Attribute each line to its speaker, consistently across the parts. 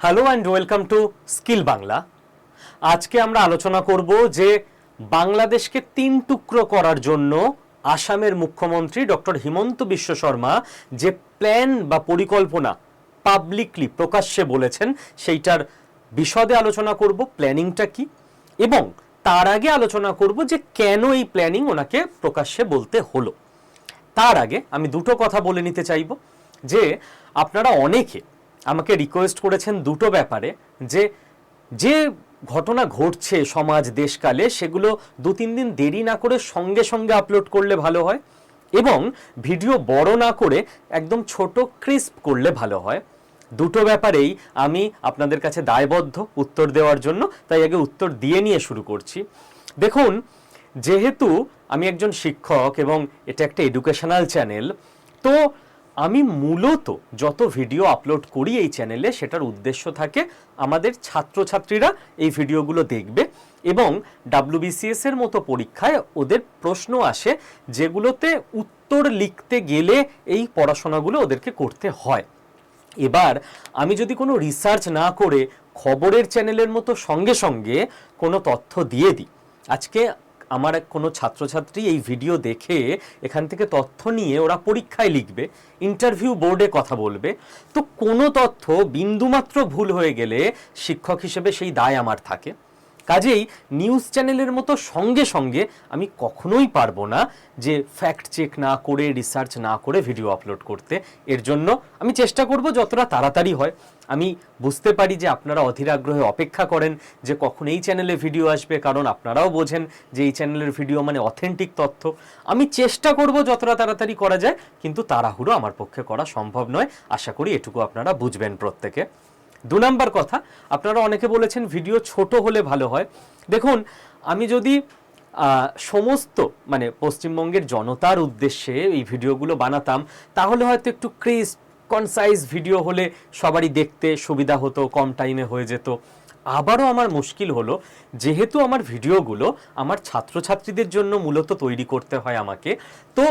Speaker 1: Hello and welcome to skill Bangla আজকে আমরা আলোচনা করব যে বাংলাদেশকে তিন টুকরো করার জন্য আসামের মুখ্যমন্ত্রী ডক্টর হিমন্ত বিশ্ব শর্মা যে প্ল্যান বা পরিকল্পনা পাবলিকলি প্রকাশ্যে বলেছেন, সেইটার বিশদে আলোচনা করব, প্ল্যানিংটা কি এবং তার আগে আলোচনা করব যে কেন এই প্ল্যানিং ওনাকে প্রকাশ্যে বলতে হলো। তার আগে আমি দুটো কথা বলে নিতে চাইব যে আপনারা অনেকে রিকোয়েস্ট করেছেন দুটো ব্যাপারে, যে যে ঘটনা ঘটছে সমাজ, দেশকালে, সেগুলো দু তিন দিন দেরি না করে সঙ্গে সঙ্গে আপলোড করলে ভালো হয় এবং ভিডিও বড় না করে একদম ছোট ক্রিস্প করলে ভালো হয়। দুটো ব্যাপারেই আমি আপনাদের কাছে দায়বদ্ধ উত্তর দেওয়ার জন্য, তাই আগে উত্তর দিয়ে নিয়ে শুরু করছি। দেখুন, যেহেতু আমি একজন শিক্ষক এবং এটা একটা এডুকেশনাল চ্যানেল তো আমি মূলত যত ভিডিও আপলোড করি এই চ্যানেলে সেটার উদ্দেশ্য থাকে আমাদের ছাত্রছাত্রীরা এই ভিডিওগুলো দেখবে এবং ডাব্লিউবিসিএস এর মতো পরীক্ষায় ওদের প্রশ্ন আসে যেগুলোতে উত্তর লিখতে গেলে এই পড়াশোনাগুলো ওদেরকে করতে হয়। এবার আমি যদি কোনো রিসার্চ না করে খবরের চ্যানেলের মতো সঙ্গে সঙ্গে কোনো তথ্য দিয়ে দিই, আজকে আমার এক কোনো ছাত্রছাত্রী এই ভিডিও দেখে এখান থেকে তথ্য নিয়ে ওরা পরীক্ষায় লিখবে ইন্টারভিউ বোর্ডে কথা বলবে। তো কোনো তথ্য বিন্দুমাত্র ভুল হয়ে গেলে শিক্ষক হিসেবে সেই দায় আমার থাকে। কাজেই নিউজ চ্যানেলের মতো সঙ্গে সঙ্গে আমি কখনোই পারব না যে ফ্যাক্ট চেক না করে রিসার্চ না করে ভিডিও আপলোড করতে। এর জন্য আমি চেষ্টা করব যতটা তাড়াতাড়ি হয়। আমি বুঝতে পারি যে আপনারা অধীর আগ্রহে অপেক্ষা করেন যে কখন এই চ্যানেলে ভিডিও আসবে, কারণ আপনারাও বোঝেন যে এই চ্যানেলের ভিডিও মানে অথেন্টিক তথ্য। আমি চেষ্টা করব যতটা তাড়াতাড়ি করা যায়, কিন্তু তাড়াহুড়ো আমার পক্ষে করা সম্ভব নয়। আশা করি এটুকু আপনারা বুঝবেন প্রত্যেকে। দু নাম্বার কথা, আপনারা অনেকে বলেছেন ভিডিও ছোট হলে ভালো হয়। দেখুন, আমি যদি সমস্ত মানে পশ্চিমবঙ্গের জনতার উদ্দেশ্যে এই ভিডিওগুলো বানাতাম, তাহলে হয়তো একটু ক্রিস কনসাইজ ভিডিও হলে সবারই দেখতে সুবিধা হতো, কম টাইমে হয়ে যেত। আবারও আমার মুশকিল হলো, যেহেতু আমার ভিডিওগুলো আমার ছাত্রছাত্রীদের জন্য মূলত তৈরি করতে হয় আমাকে, তো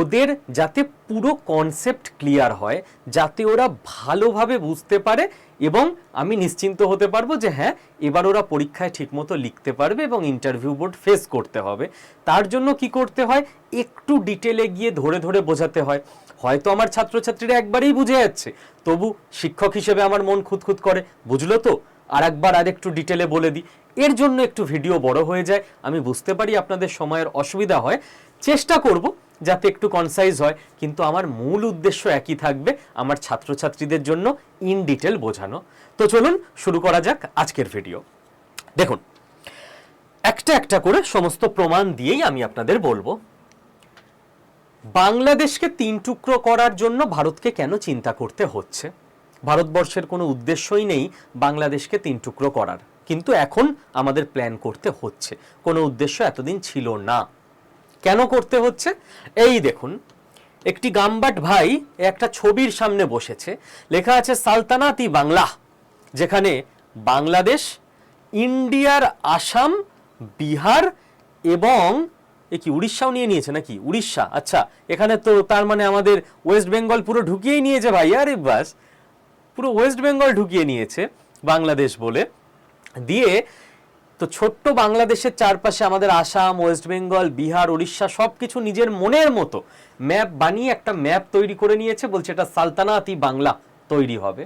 Speaker 1: ওদের যাতে পুরো কনসেপ্ট ক্লিয়ার হয়, যাতে ওরা ভালোভাবে বুঝতে পারে এবং আমি নিশ্চিন্ত হতে পারব যে হ্যাঁ এবার ওরা পরীক্ষায় ঠিকমতো লিখতে পারবে এবং ইন্টারভিউ বোর্ড ফেস করতে হবে। তার জন্য কি করতে হয়, একটু ডিটেলে গিয়ে ধরে ধরে বোঝাতে হয়। হয়তো আমার ছাত্রছাত্রীরা একবারেই বুঝে যাচ্ছে। তবু শিক্ষক হিসেবে আমার মন খুঁতখুত করে। বুঝলো তো? আর একবার আর একটু ডিটেলে বলে দিই। এর জন্য একটু ভিডিও বড় হয়ে যায়। আমি বুঝতে পারি আপনাদের সময়ের অসুবিধা হয়। চেষ্টা করব যাতে একটু কনসাইজ হয়। কিন্তু আমার মূল উদ্দেশ্য একই থাকবে আমার ছাত্রছাত্রীদের জন্য ইন ডিটেল বোঝানো। তো চলুন শুরু করা যাক আজকের ভিডিও দেখুন, একটা একটা করে সমস্ত প্রমাণ দিয়েই আমি আপনাদের বলব। বাংলাদেশকে তিন টুকরো করার জন্য ভারতকে কেন চিন্তা করতে হচ্ছে? ভারতবর্ষের কোনো উদ্দেশ্যই নেই বাংলাদেশকে তিন টুকরো করার। কিন্তু এখন আমাদের প্ল্যান করতে হচ্ছে। কোনো উদ্দেশ্য এতদিন ছিল না। কেন করতে হচ্ছে? এই দেখুন, একটি গাম্বাট ভাই একটা ছবির সামনে বসেছে। লেখা আছে, সালতানাতি বাংলা যেখানে বাংলাদেশ, ইন্ডিয়ার আসাম, বিহার এবং এ কি উড়িষ্যাও নিয়ে নিয়েছে নাকি? উড়িষ্যা আচ্ছা এখানে তো তার মানে আমাদের ওয়েস্ট বেঙ্গল পুরো ঢুকিয়েই নিয়েছে ভাই, আরে বাস। পুরো ওয়েস্ট বেঙ্গল ঢুকিয়ে নিয়েছে বাংলাদেশ বলে। দিয়ে তো ছোট্ট বাংলাদেশের চারপাশে আমাদের আসাম ওয়েস্ট বেঙ্গল বিহার, উড়িষ্যা সব কিছু নিজের মনের মতো ম্যাপ বানিয়ে একটা ম্যাপ তৈরি করে নিয়েছে, বলছে এটা সালতানাতি বাংলা তৈরি হবে।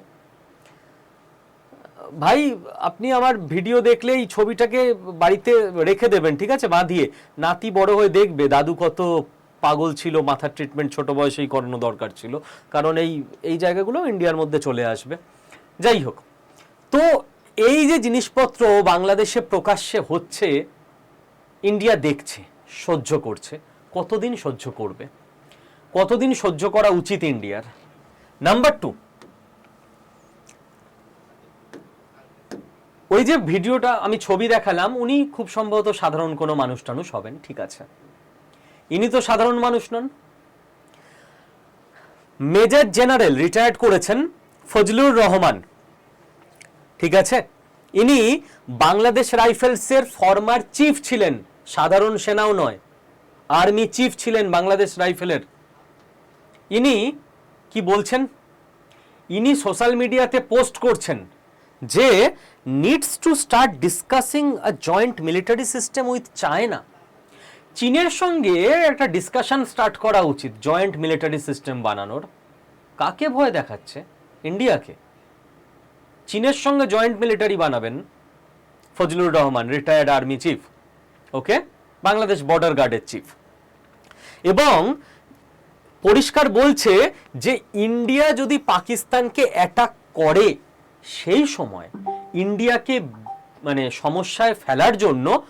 Speaker 1: ভাই, আপনি আমার ভিডিও দেখলে এই ছবিটাকে বাড়িতে রেখে দেবেন, ঠিক আছে? বাঁধিয়ে। নাতি বড় হয়ে দেখবে, দাদু কত পাগল ছিল মাথার ট্রিটমেন্ট ছোট বয়সেই করানো দরকার ছিল। কারণ এই এই জায়গাগুলো ইন্ডিয়ার মধ্যে চলে আসবে। যাই হোক, তো এই যে জিনিসপত্র বাংলাদেশে প্রকাশ্যে হচ্ছে ইন্ডিয়া দেখছে, সহ্য করছে। কতদিন সহ্য করবে? কতদিন সহ্য করা উচিত ইন্ডিয়ার নাম্বার টু ওই যে ভিডিওটা আমি ছবি দেখালাম, উনি খুব সম্ভবত সাধারণ কোনো মানুষ টানুষ হবেন, ঠিক আছে। ইনি তো সাধারণ মানুষ নন। মেজর জেনারেল রিটায়ার্ড করেছেন ফজলুর রহমান, ঠিক আছে? ইনি বাংলাদেশ রাইফেলসের ফরমার চিফ ছিলেন, সাধারণ সেনাও নয়, আর্মি চিফ ছিলেন বাংলাদেশ রাইফেলের। ইনি কি বলছেন? ইনি সোশ্যাল মিডিয়াতে পোস্ট করছেন যে needs to start discussing a joint military system with China চীনের সঙ্গে একটা ডিসকাশন স্টার্ট করা উচিত জয়েন্ট মিলিটারি সিস্টেম বানানোর। কাকে ভয় দেখাচ্ছে? ইন্ডিয়াকে। চীনের সঙ্গে জয়েন্ট মিলিটারি বানাবেন Fazlur Rahman retired army chief okay Bangladesh border গার্ডের চিফ এবং পরিষ্কার বলছে যে, ইন্ডিয়া যদি পাকিস্তানকে অ্যাটাক করে, সেই সময় ইন্ডিয়াকে মানে সমস্যায় ফেলার জন্য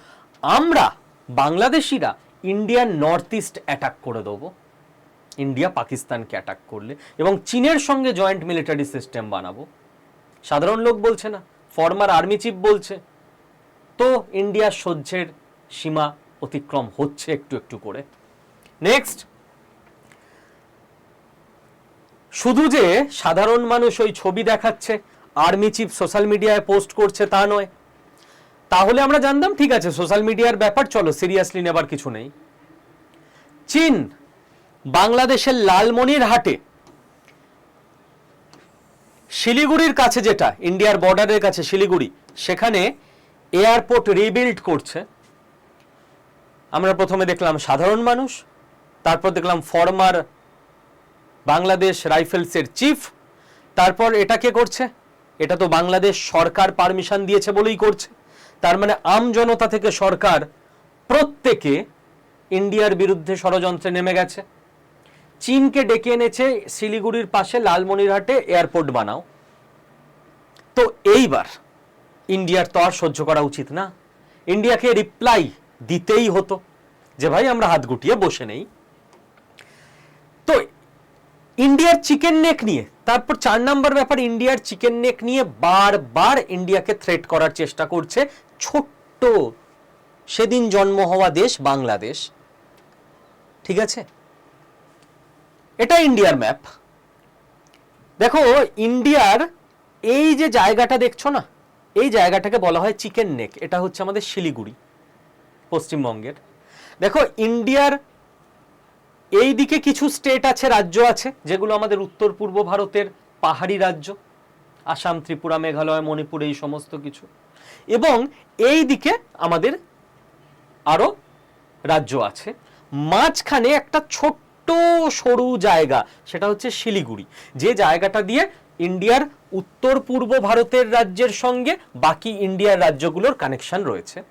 Speaker 1: আমরা, বাংলাদেশিরা, ইন্ডিয়ার নর্থ ইস্ট অ্যাটাক করে দেবো। ইন্ডিয়া পাকিস্তানকে অ্যাটাক করলে। এবং চীনের সঙ্গে জয়েন্ট মিলিটারি সিস্টেম বানাবো। সাধারণ লোক বলছে না, ফর্মার আর্মি চিফ বলছে। তো ইন্ডিয়ার সহ্যের সীমা অতিক্রম হচ্ছে একটু একটু করে। নেক্সট। শুধু যে সাধারণ মানুষ ওই ছবি দেখাচ্ছে আর্মি চিফ সোশ্যাল মিডিয়ায় পোস্ট করছে তা নয়। তাহলে আমরা জানতাম, ঠিক আছে, সোশ্যাল মিডিয়ার ব্যাপার, চলো, সিরিয়াসলি নেবার কিছু নেই। চীন বাংলাদেশের লালমনির হাটে, শিলিগুড়ির কাছে যেটা, ইন্ডিয়ার বর্ডারের কাছে, শিলিগুড়ি, সেখানে এয়ারপোর্ট রিবিল্ড করছে। আমরা প্রথমে দেখলাম সাধারণ মানুষ, তারপর দেখলাম ফর্মার বাংলাদেশ রাইফেলসের চিফ, তারপর এটা কে করছে? এটা তো বাংলাদেশ সরকার পারমিশন দিয়েছে বলেই করছে। তার মানে আম জনতা থেকে সরকার প্রত্যেকে ইন্ডিয়ার বিরুদ্ধে ষড়যন্ত্রে নেমে গেছে। চীনকে ডেকে এনেছে শিলিগুড়ির পাশে লালমনিরহাটে এয়ারপোর্ট বানাও। তো এইবার ইন্ডিয়ার তো আর সহ্য করা উচিত না। ইন্ডিয়াকে রিপ্লাই দিতেই হতো যে, ভাই, আমরা হাত গুটিয়ে বসে নেই। তো ইন্ডিয়ার চিকেন নেক নিয়ে। তারপর চার নাম্বার ব্যাপার ইন্ডিয়ার চিকেন নেক নিয়ে বারবার ইন্ডিয়াকে থ্রেট করার চেষ্টা করছে ছোট্ট, সেদিন জন্ম হওয়া দেশ বাংলাদেশ। ঠিক আছে? এটা ইন্ডিয়ার ম্যাপ দেখো ইন্ডিয়ার এই যে জায়গাটা দেখছ না, এই জায়গাটাকে বলা হয় চিকেন নেক এটা হচ্ছে আমাদের শিলিগুড়ি, পশ্চিমবঙ্গের। দেখো ইন্ডিয়ার এই দিকে কিছু স্টেট আছে, রাজ্য আছে, যেগুলো আমাদের উত্তর পূর্ব ভারতের পাহাড়ি রাজ্য, আসাম, ত্রিপুরা, মেঘালয়, মণিপুর, এই সমস্ত কিছু। এবং এই দিকে আমাদের আরও রাজ্য আছে। মাঝখানে একটা ছোট্ট সরু জায়গা, সেটা হচ্ছে শিলিগুড়ি। যে জায়গাটা দিয়ে ইন্ডিয়ার উত্তর পূর্ব ভারতের রাজ্যের সঙ্গে বাকি ইন্ডিয়ার রাজ্যগুলোর কানেকশন রয়েছে।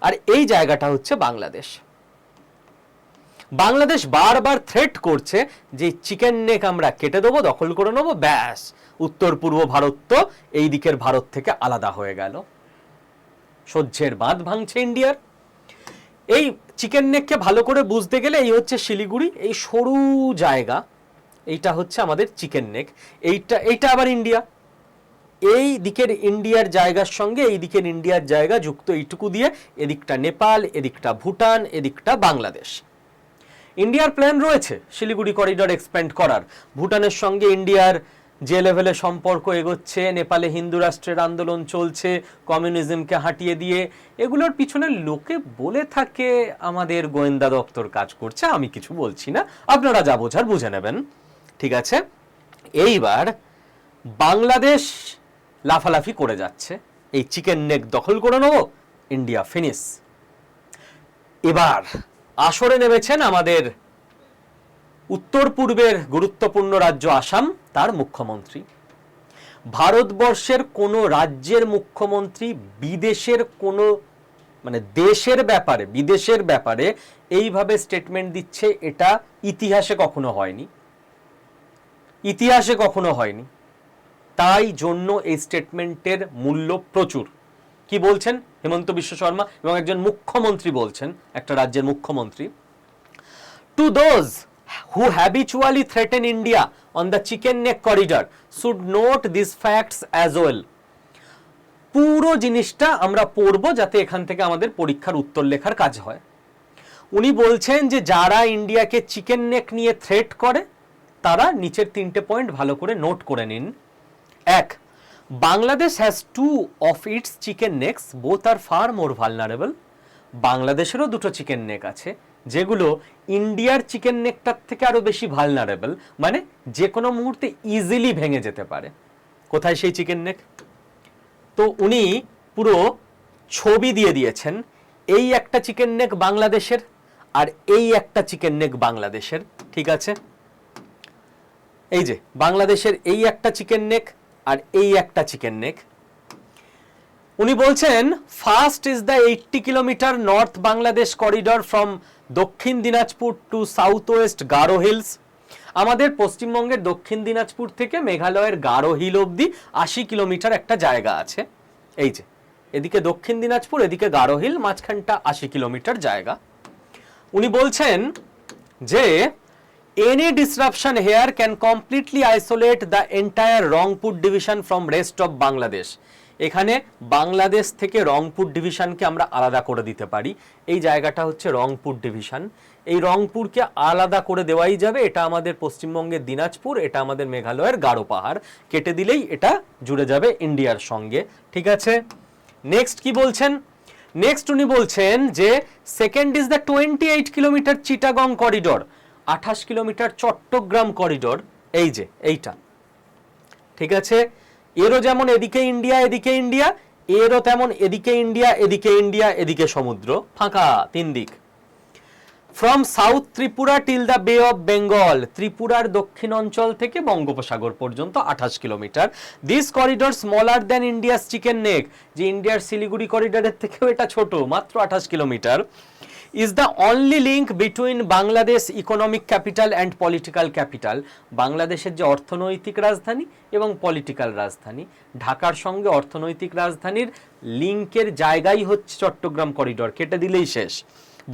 Speaker 1: আর এই জায়গাটা হচ্ছে বাংলাদেশ। বাংলাদেশ বারবার থ্রেট করছে যে চিকেন নেক আমরা কেটে দেবো, দখল করে নেব, ব্যাস। উত্তর পূর্ব ভারত তো এই দিকের ভারত থেকে আলাদা হয়ে গেল। সহ্যের বাঁধ ভাঙছে ইন্ডিয়ার। এই চিকেন নেককে ভালো করে বুঝতে গেলে এই হচ্ছে শিলিগুড়ি, এই সরু জায়গা। এইটা হচ্ছে আমাদের চিকেন নেক এইটা এইটা আবার ইন্ডিয়া। এই দিকের ইন্ডিয়ার জায়গার সঙ্গে এই দিকের ইন্ডিয়ার জায়গা যুক্ত এইটুকু দিয়ে, এদিকটা নেপাল, এদিকটা ভুটান, এদিকটা বাংলাদেশ। ইন্ডিয়ার প্ল্যান রয়েছে শিলিগুড়ি করিডর এক্সপ্যান্ড করার। ভুটানের সঙ্গে ইন্ডিয়ার যে লেভেলে সম্পর্ক এগোচ্ছে, নেপালে হিন্দু রাষ্ট্রের আন্দোলন চলছে কমিউনিজমকে হাঁটিয়ে দিয়ে, এগুলোর পিছনে লোকে বলে থাকে, আমাদের গোয়েন্দা দপ্তর কাজ করছে, আমি কিছু বলছি না। আপনারা যা বোঝার বুঝে নেবেন। ঠিক আছে? এইবার বাংলাদেশ লাফালাফি করে যাচ্ছে। এই চিকেন নেক দখল করে নেব ইন্ডিয়া ফিনিশ এবার আসরে নেমেছেন আমাদের উত্তর পূর্বের গুরুত্বপূর্ণ রাজ্য আসাম, তার মুখ্যমন্ত্রী। ভারতবর্ষের কোনো রাজ্যের মুখ্যমন্ত্রী বিদেশের কোনো মানে দেশের ব্যাপারে, বিদেশের ব্যাপারে এইভাবে স্টেটমেন্ট দিচ্ছে, এটা ইতিহাসে কখনো হয়নি। ইতিহাসে কখনো হয়নি। তাই জন্য এই স্টেটমেন্টের মূল্য প্রচুর। কি বলছেন? হেমন্ত বিশ্ব শর্মা এবং একজন মুখ্যমন্ত্রী বলছেন, একটা রাজ্যের মুখ্যমন্ত্রী to those who habitually threaten India on the chicken neck corridor should note these facts as well. পুরো জিনিসটা আমরা পড়ব যাতে এখান থেকে আমাদের পরীক্ষার উত্তর লেখার কাজ হয় উনি বলছেন যে যারা ইন্ডিয়াকে চিকেন নেক নিয়ে থ্রেট করে, তারা নিচের তিনটে পয়েন্ট ভালো করে নোট করে নিন এক Bangladesh has two of its chicken necks both are far more vulnerable বাংলাদেশেরও দুটো চিকেন নেক আছে, যেগুলো ইন্ডিয়ার চিকেন নেকটার থেকে আরও বেশি ভালনারেবল মানে যে কোনো মুহূর্তে ইজিলি ভেঙে যেতে পারে। কোথায় সেই চিকেন নেক তো উনি পুরো ছবি দিয়ে দিয়েছেন, এই একটা চিকেন নেক বাংলাদেশের আর এই একটা চিকেন নেক বাংলাদেশের ঠিক আছে? এই যে বাংলাদেশের এই একটা চিকেন নেক আর এই একটা চিকেন নেক উনি বলছেন first is the eighty kilometre north Bangladesh corridor from Dakshin Dinajpur to south west Garo hills আমাদের পশ্চিমবঙ্গের দক্ষিণ দিনাজপুর থেকে মেঘালয়ের গারো হিল অবধি আশি কিলোমিটার একটা জায়গা আছে। এই যে, এদিকে দক্ষিণ দিনাজপুর, এদিকে গারো হিল মাঝখানটা আশি কিলোমিটার জায়গা। উনি বলছেন যে any disruption here can completely isolate the entire Rangpur division from rest of Bangladesh এখানে বাংলাদেশ থেকে রংপুর ডিভিশনকে আমরা আলাদা করে দিতে পারি। এই জায়গাটা হচ্ছে রংপুর ডিভিশন এই রংপুরকে আলাদা করে দেওয়াই যাবে। এটা আমাদের পশ্চিমবঙ্গের দিনাজপুর, এটা আমাদের মেঘালয়ের গারো পাহাড়। কেটে দিলেই এটা জুড়ে যাবে ইন্ডিয়ার সঙ্গে। ঠিক আছে? নেক্সট কি বলছেন? নেক্সট উনি বলছেন যে second is the twenty eight kilometre Chittagong corridor আঠাশ কিলোমিটার চট্টগ্রাম করিডোর, এই যে, এইটা। ঠিক আছে? এরও যেমন এদিকে ইন্ডিয়া এদিকে ইন্ডিয়া, এরও তেমন এদিকে ইন্ডিয়া এদিকে ইন্ডিয়া, এদিকে সমুদ্র। ফাঁকা, তিন দিক। From south Tripura till the bay of Bengal ত্রিপুরার দক্ষিণ অঞ্চল থেকে বঙ্গোপসাগর পর্যন্ত আঠাশ kilometre. This corridor smaller than India's chicken neck যে ইন্ডিয়ার শিলিগুড়ি করিডোরের থেকেও এটা ছোট, মাত্র আঠাশ kilometre. Is the only link between Bangladesh economic capital and political capital বাংলাদেশের যে অর্থনৈতিক রাজধানী এবং পলিটিক্যাল রাজধানী, ঢাকার সঙ্গে অর্থনৈতিক রাজধানীর লিঙ্কের জায়গাই হচ্ছে চট্টগ্রাম করিডোর কেটে দিলেই শেষ,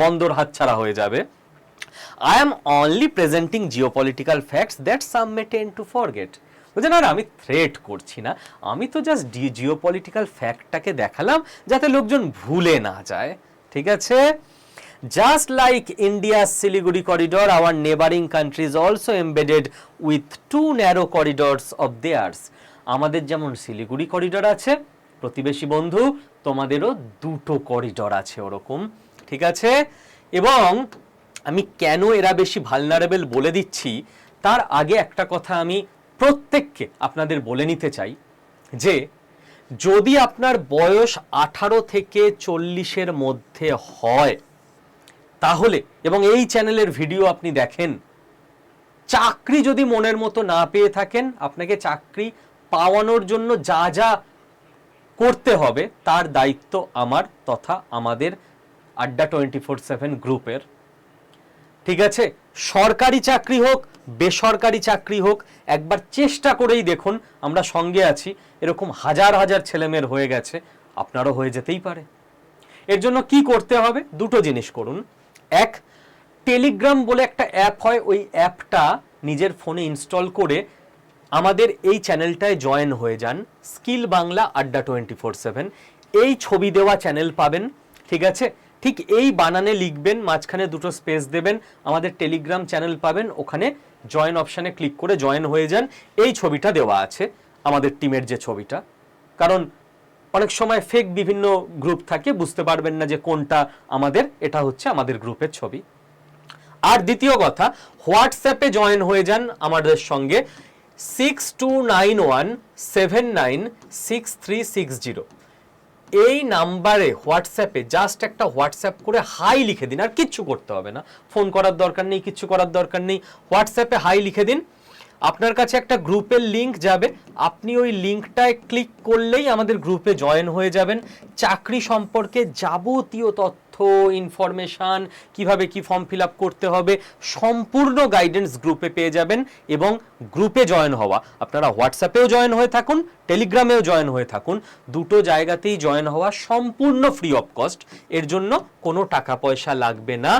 Speaker 1: বন্দর হাতছাড়া হয়ে যাবে। I am only presenting geopolitical facts that some may to forget বুঝলেন আর, আমি থ্রেট করছি না, আমি তো জাস্ট জিওপলিটিক্যাল ফ্যাক্টটাকে দেখালাম যাতে লোকজন ভুলে না যায়। ঠিক আছে? Just like India's Siliguri corridor our neighbouring countries also embedded with two narrow corridors of theirs আমাদের যেমন শিলিগুড়ি করিডোর আছে, প্রতিবেশী বন্ধু, তোমাদেরও দুটো করিডোর আছে ওরকম, ঠিক আছে? এবং আমি কেন এরা বেশি ভালনারেবল বলে দিচ্ছি, তার আগে একটা কথা আমি প্রত্যেককে আপনাদের বলে নিতে চাই, যে যদি আপনার বয়স আঠারো থেকে চল্লিশের মধ্যে হয় তাহলে, এবং এই চ্যানেলের ভিডিও আপনি দেখেন, চাকরি যদি মনের মতো না পেয়ে থাকেন, আপনাকে চাকরি পাওয়ানোর জন্য যা যা করতে হবে, তার দায়িত্ব আমার তথা আমাদের আড্ডা টোয়েন্টি ফোর সেভেন গ্রুপের। ঠিক আছে? সরকারি চাকরি হোক, বেসরকারি চাকরি হোক, একবার চেষ্টা করেই দেখুন, আমরা সঙ্গে আছি। এরকম হাজার হাজার ছেলেমেয়ের হয়ে গেছে, আপনারও হয়ে যেতেই পারে। এর জন্য কি করতে হবে? দুটো জিনিস করুন। এক টেলিগ্রাম বলে একটা অ্যাপ হয়, ওই অ্যাপটা নিজের ফোনে ইনস্টল করে আমাদের এই চ্যানেলটায় জয়েন হয়ে যান। স্কিল বাংলা আড্ডা টোয়েন্টি ফোর সেভেন এই ছবি দেওয়া চ্যানেল পাবেন, ঠিক আছে? ঠিক এই বানানে লিখবেন, মাঝখানে দুটো স্পেস দেবেন, আমাদের টেলিগ্রাম চ্যানেল পাবেন, ওখানে জয়েন অপশানে ক্লিক করে জয়েন হয়ে যান। এই ছবিটা দেওয়া আছে আমাদের টিমের যে ছবিটা। কারণ অনেক সময় ফেক বিভিন্ন গ্রুপ থাকে, বুঝতে পারবেন না যে কোনটা আমাদের, এটা হচ্ছে আমাদের গ্রুপের ছবি। আর দ্বিতীয় কথা হোয়াটসঅ্যাপে জয়েন হয়ে যান আমাদের সঙ্গে six two nine one seven nine six three six zero এই নাম্বারে হোয়াটসঅ্যাপে জাস্ট একটা হোয়াটসঅ্যাপ করে হাই লিখে দিন, আর কিচ্ছু করতে হবে না। ফোন করার দরকার নেই কিচ্ছু করার দরকার নেই। হোয়াটসঅ্যাপে হাই লিখে দিন আপনার কাছে একটা গ্রুপের লিংক যাবে। আপনি ওই লিঙ্কটায় ক্লিক করলেই আমাদের গ্রুপে জয়েন হয়ে যাবেন। চাকরি সম্পর্কে যাবতীয় তথ্য ইনফরমেশান কীভাবে কি ফর্ম ফিল আপ করতে হবে, সম্পূর্ণ গাইডেন্স গ্রুপে পেয়ে যাবেন এবং গ্রুপে জয়েন হওয়া। আপনারা হোয়াটসঅ্যাপেও জয়েন হয়ে থাকুন টেলিগ্রামেও জয়েন হয়ে থাকুন। দুটো জায়গাতেই জয়েন হওয়া সম্পূর্ণ ফ্রি অফ কস্ট এর জন্য কোনো টাকা পয়সা লাগবে না।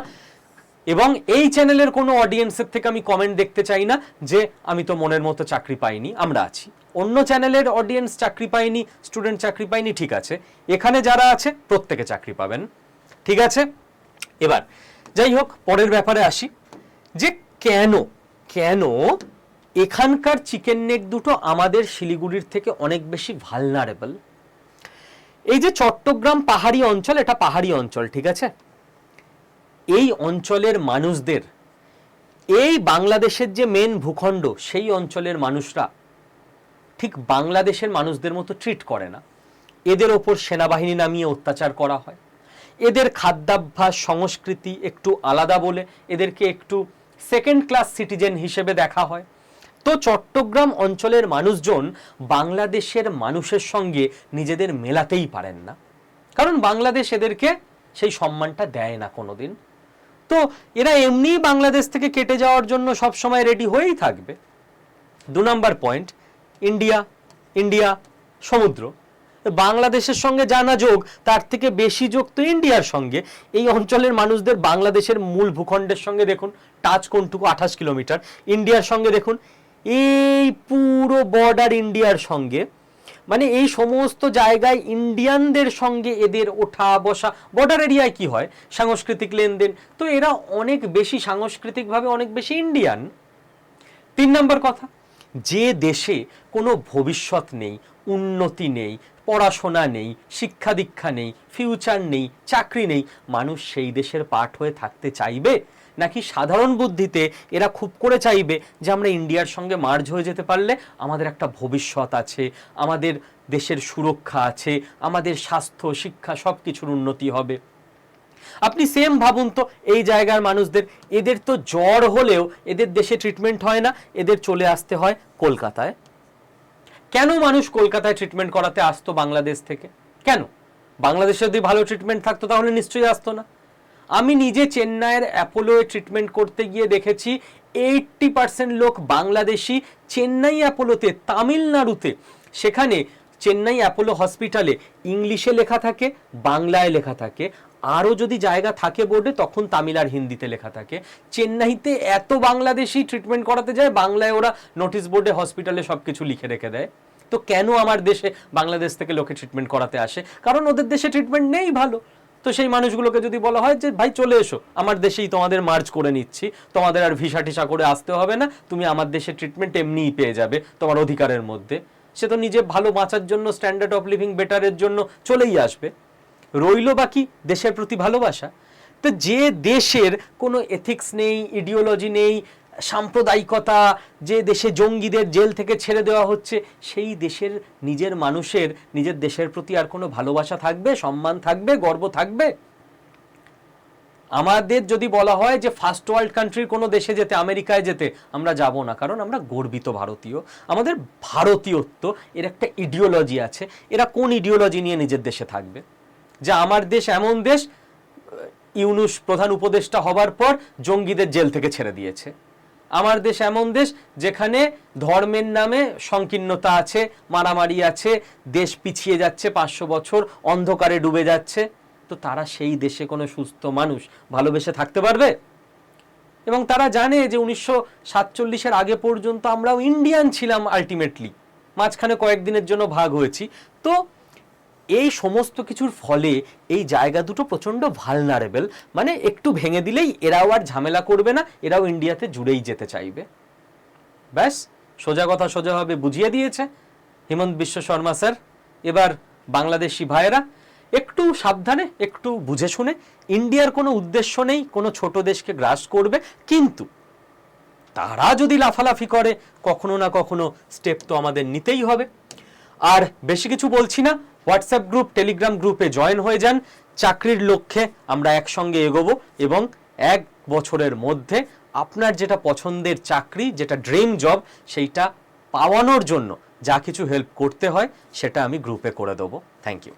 Speaker 1: এবং এই চ্যানেলের কোনো অডিয়েন্সের থেকে আমি কমেন্ট দেখতে চাই না যে আমি তো মনের মতো চাকরি পাইনি, আমরা আছি। অন্য চ্যানেলের অডিয়েন্স চাকরি পাইনি স্টুডেন্ট চাকরি পাইনি, ঠিক আছে। এখানে যারা আছে, প্রত্যেকে চাকরি পাবেন। ঠিক আছে? এবার, যাই হোক, পরের ব্যাপারে আসি। যে কেন কেন এখানকার চিকেন নেক দুটো আমাদের শিলিগুড়ির থেকে অনেক বেশি ভালনারেবল এই যে চট্টগ্রাম পাহাড়ি অঞ্চল, এটা পাহাড়ি অঞ্চল, ঠিক আছে? এই অঞ্চলের মানুষদের, এই বাংলাদেশের যে মেন ভূখণ্ড, সেই অঞ্চলের মানুষরা ঠিক বাংলাদেশের মানুষদের মতো ট্রিট করে না। এদের ওপর সেনাবাহিনী নামিয়ে অত্যাচার করা হয়। এদের খাদ্যাভ্যাস, সংস্কৃতি একটু আলাদা বলে এদেরকে একটু সেকেন্ড ক্লাস সিটিজেন হিসেবে দেখা হয়। তো চট্টগ্রাম অঞ্চলের মানুষজন বাংলাদেশের মানুষের সঙ্গে নিজেদের মেলাতেই পারেন না। কারণ বাংলাদেশ এদেরকে সেই সম্মানটা দেয় না কোনোদিন। তো এরা এমনিই বাংলাদেশ থেকে কেটে যাওয়ার জন্য সব সময় রেডি হয়েই থাকবে। দু নম্বর পয়েন্ট ইন্ডিয়া ইন্ডিয়া সমুদ্র। বাংলাদেশের সঙ্গে জানা যোগ, তার থেকে বেশি যোগ তো ইন্ডিয়ার সঙ্গে। এই অঞ্চলের মানুষদের বাংলাদেশের মূল ভূখণ্ডের সঙ্গে দেখুন, টাচ কোনটুকু আঠাশ কিলোমিটার। ইন্ডিয়ার সঙ্গে দেখুন, এই পুরো বর্ডার ইন্ডিয়ার সঙ্গে মানে এই সমস্ত জায়গায় ইন্ডিয়ানদের সঙ্গে এদের ওঠা বসা বর্ডার এরিয়ায় কি হয়? সাংস্কৃতিক লেনদেন। তো এরা অনেক বেশি সাংস্কৃতিকভাবে অনেক বেশি ইন্ডিয়ান তিন নম্বর কথা, যে দেশে কোনো ভবিষ্যৎ নেই, উন্নতি নেই পড়াশোনা নেই, শিক্ষা দীক্ষা নেই ফিউচার নেই, চাকরি নেই। মানুষ সেই দেশের পাঠ হয়ে থাকতে চাইবে? নাকি সাধারণ বুদ্ধিতে এরা খুব করে চাইবে যে আমরা ইন্ডিয়ার সঙ্গে মার্জ হয়ে যেতে পারলে আমাদের একটা ভবিষ্যৎ আছে, আমাদের দেশের সুরক্ষা আছে, আমাদের স্বাস্থ্য, শিক্ষা সব কিছুর উন্নতি হবে? আপনি সেম ভাবুন তো, এই জায়গার মানুষদের, এদের তো জ্বর হলেও এদের দেশে ট্রিটমেন্ট হয় না, এদের চলে আসতে হয় কলকাতায়। কেন মানুষ কলকাতায় ট্রিটমেন্ট করাতে আসতো বাংলাদেশ থেকে? কেন? বাংলাদেশে যদি ভালো ট্রিটমেন্ট থাকতো, তাহলে নিশ্চয়ই আসতো না। আমি নিজে চেন্নাইয়ের অ্যাপোলোয় ট্রিটমেন্ট করতে গিয়ে দেখেছি এইটটি পার্সেন্ট লোক বাংলাদেশি, চেন্নাই অ্যাপোলোতে, তামিলনাড়ুতে। সেখানে চেন্নাই অ্যাপোলো হসপিটালে ইংলিশে লেখা থাকে, বাংলায় লেখা থাকে। আরও যদি জায়গা থাকে বোর্ডে, তখন তামিল আর হিন্দিতে লেখা থাকে। চেন্নাইতে এত বাংলাদেশি ট্রিটমেন্ট করাতে যায়, বাংলায় ওরা নোটিশ বোর্ডে হসপিটালে সব কিছু লিখে রেখে দেয়। তো কেন আমার দেশে বাংলাদেশ থেকে লোকে ট্রিটমেন্ট করাতে আসে? কারণ ওদের দেশে ট্রিটমেন্ট নেই ভালো। তো সেই মানুষগুলোকে যদি বলা হয় যে, ভাই, চলে এসো, আমার দেশেই তোমাদের মার্চ করে নিচ্ছি। তোমাদের আর ভিসা টিসা করে আসতে হবে না, তুমি আমার দেশে ট্রিটমেন্ট এমনিই পেয়ে যাবে, তোমার অধিকারের মধ্যে। সে তো নিজে ভালো বাঁচার জন্য স্ট্যান্ডার্ড অফ লিভিং বেটারের জন্য চলেই আসবে। রইল বাকি দেশের প্রতি ভালোবাসা? তো যে দেশের কোনো এথিক্স নেই ইডিওলজি নেই, সাম্প্রদায়িকতা, যে দেশে জঙ্গিদের জেল থেকে ছেড়ে দেওয়া হচ্ছে, সেই দেশের নিজের মানুষের, নিজের দেশের প্রতি আর কোনো ভালোবাসা থাকবে, সম্মান থাকবে, গর্ব থাকবে? আমাদের যদি বলা হয় যে ফার্স্ট ওয়ার্ল্ড কান্ট্রির কোনো দেশে যেতে, আমেরিকায় যেতে, আমরা যাব না, কারণ আমরা গর্বিত ভারতীয়। আমাদের ভারতীয়ত্ব, এর একটা ইডিওলজি আছে। এরা কোন ইডিওলজি নিয়ে নিজের দেশে থাকবে? যে আমার দেশ, এমন দেশ, ইউনুস প্রধান উপদেষ্টা হবার পর জঙ্গিদের জেল থেকে ছেড়ে দিয়েছে। আমার দেশ, এমন দেশ যেখানে ধর্মের নামে সংকীর্ণতা আছে, মারামারি আছে, দেশ পিছিয়ে যাচ্ছে, পাঁচশো বছর অন্ধকারে ডুবে যাচ্ছে। তো তারা সেই দেশে কোনো সুস্থ মানুষ ভালোবেসে থাকতে পারবে? এবং তারা জানে যে উনিশশো সাতচল্লিশের আগে পর্যন্ত আমরাও ইন্ডিয়ান ছিলাম আলটিমেটলি মাঝখানে কয়েকদিনের জন্য ভাগ হয়েছি। তো এই সমস্ত কিছুর ফলে এই জায়গা দুটো প্রচণ্ড ভালনারেবল মানে একটু ভেঙে দিলেই এরাও আর ঝামেলা করবে না, এরাও ইন্ডিয়াতে জুড়েই যেতে চাইবে। ব্যাস, সোজা কথা সোজাভাবে বুঝিয়ে দিয়েছে হিমন্ত বিশ্ব শর্মা স্যার। এবার বাংলাদেশি ভাইয়েরা, একটু সাবধানে, একটু বুঝে শুনে, ইন্ডিয়ার কোনো উদ্দেশ্য নেই, কোনো ছোট দেশকে গ্রাস করবে, কিন্তু তারা যদি লাফালাফি করে, কখনো না কখনো স্টেপ তো আমাদের নিতেই হবে। আর বেশি কিছু বলছি না হোয়াটসঅ্যাপ গ্রুপ, টেলিগ্রাম গ্রুপে জয়েন হয়ে যান। চাকরির লক্ষ্যে আমরা একসঙ্গে এগোবো এবং এক বছরের মধ্যে আপনার যেটা পছন্দের চাকরি, যেটা ড্রিম জব সেইটা পাওয়ানোর জন্য যা কিছু হেল্প করতে হয়, সেটা আমি গ্রুপে করে দেবো। Thank you